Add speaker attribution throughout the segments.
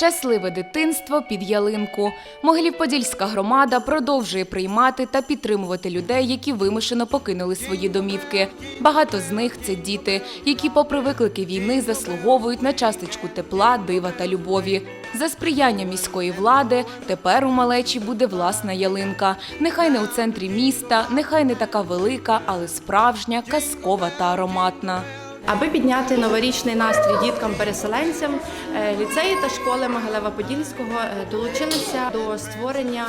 Speaker 1: Щасливе дитинство під ялинку. Могилів-Подільська громада продовжує приймати та підтримувати людей, які вимушено покинули свої домівки. Багато з них це діти, які, попри виклики війни, заслуговують на часточку тепла, дива та любові. За сприяння міської влади тепер у малечі буде власна ялинка. Нехай не у центрі міста, нехай не така велика, але справжня, казкова та ароматна.
Speaker 2: Аби підняти новорічний настрій діткам-переселенцям, е, ліцеї та школи Могилева-Подільського е, долучилися до створення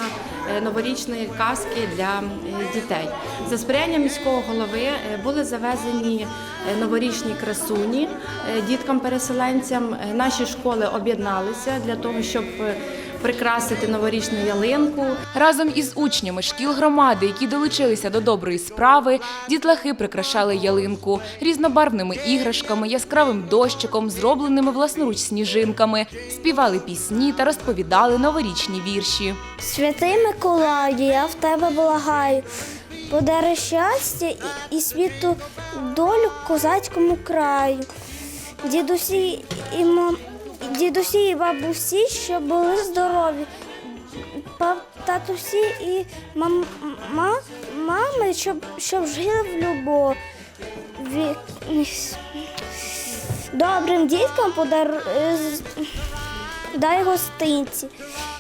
Speaker 2: е, новорічної казки для дітей. За сприяння міського голови були завезені новорічні красуні діткам-переселенцям. Наші школи об'єдналися для того, щоб прикрасити новорічну ялинку.
Speaker 1: Разом із учнями шкіл громади, які долучилися до доброї справи, дітлахи прикрашали ялинку різнобарвними іграшками, яскравим дощиком, зробленими власноруч сніжинками, співали пісні та розповідали новорічні вірші.
Speaker 3: Святий Миколаю, я в тебе благаю. Подари щастя і, і світу долю козацькому краю. Дідусі і мам, дідусі і бабусі, щоб були здорові. Татусі і мам, ма, мами, щоб, щоб жили в любові. Добрим діткам подар... дай гостинці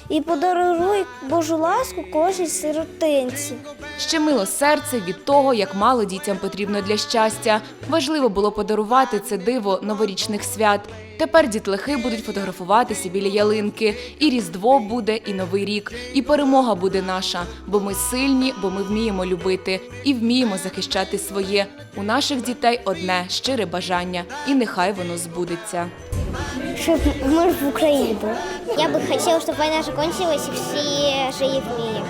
Speaker 3: і подаруй Божу ласку кожній сиротинці.
Speaker 1: Ще мило серце від того, як мало дітям потрібно для щастя. Важливо було подарувати це диво новорічних свят. Тепер дітлахи будуть фотографуватися біля ялинки, і Різдво буде, і Новий рік, і перемога буде наша. Бо ми сильні, бо ми вміємо любити і вміємо захищати своє. У наших дітей одне щире бажання, і нехай воно збудеться.
Speaker 3: Щоб ми в Україні були. Я би хотіла, щоб війна закінчилась і всі жили в мирі.